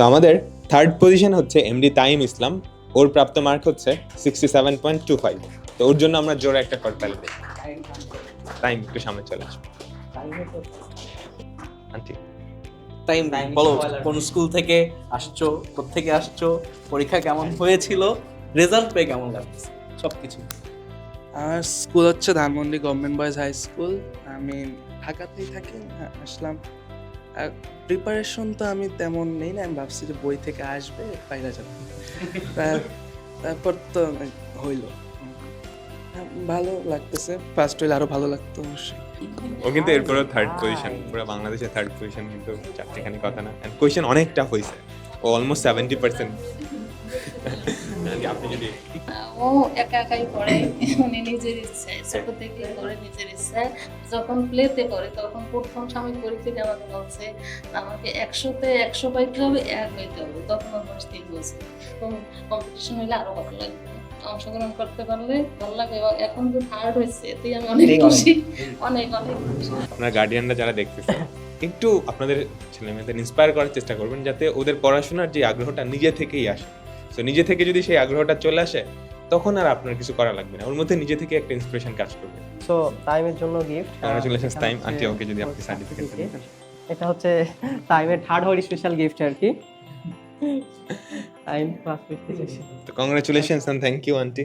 তো আমাদের third position হচ্ছে এমডি তাইম ইসলাম ওর প্রাপ্ত মার্ক হচ্ছে sixty seven point two five তো ওর জন্য আমরা জোরে একটা করতালি দিই টাইম একটু সামনে চলে আসবে। আন্টি। টাইম বলো কোন স্কুল থেকে আসছো থেকে আসছো পরীক্ষা কেমন হয়েছিল রেজাল্ট পেয়ে কেমন লাগছে? সবকিছু। আমার স্কুল হচ্ছে Dhanmondi government boys high school আমি ঢাকাতেই থাকি আ- আসলাম। প্রিপারেশন তো আমি তেমন নেই না আমি ভাবছি যে বই থেকে আসবে বাইরে যাবে। তারপর তো হইল। হ্যাঁ, ভালো লাগতেছে। ফার্স্ট হইলে আরও ভালো লাগতো অবশ্যই। ও কিন্তু এরপরে থার্ড পজিশন পুরো বাংলাদেশের থার্ড পজিশন কিন্তু চারটেখানি কথা না। অ্যান্ড কোয়েশ্চেন অনেক টাফ হয়েছে ও অলমোস্ট সেভেন্টি পার্সেন্ট আপনি যদি ও একা একাই পড়ে উনি নিজের ইচ্ছায় ছোট থেকে করে নিজের ইচ্ছায় যখন প্লেতে করে তখন প্রথম সাময়িক পরীক্ষা আমাকে বলছে আমাকে একশোতে একশো পাইতে হবে এক পাইতে হবে। তখন আমার তিন বছর। কম্পিটিশন হলে আরও ভালো লাগবে। অংশগ্রহণ করতে পারলে ভালো লাগে এবং এখন যে থার্ড হয়েছে এতেই আমি অনেক অনেক। খুশি। অনেক অনেক খুশি। আপনার গার্ডিয়ানরা যারা দেখতেছে একটু আপনাদের ছেলে মেয়েদের ইন্সপায়ার করার চেষ্টা করবেন যাতে ওদের পড়াশোনার যে আগ্রহটা নিজে থেকেই আসে। তো নিজে থেকে যদি সেই আগ্রহটা চলে আসে তখন আর আপনার কিছু করা লাগবে না। ওর মধ্যে নিজে থেকে একটা ইন্সপিরেশন কাজ করবে। সো টাইমের জন্য gift congratulation time auntie okay যদি আপনি সার্টিফিকেট দেন। এটা হচ্ছে টাইমের থার্ড হরি স্পেশাল গিফট আর কি। টাইম পাস করতে চাইছি। তো congratulations and thank you auntie.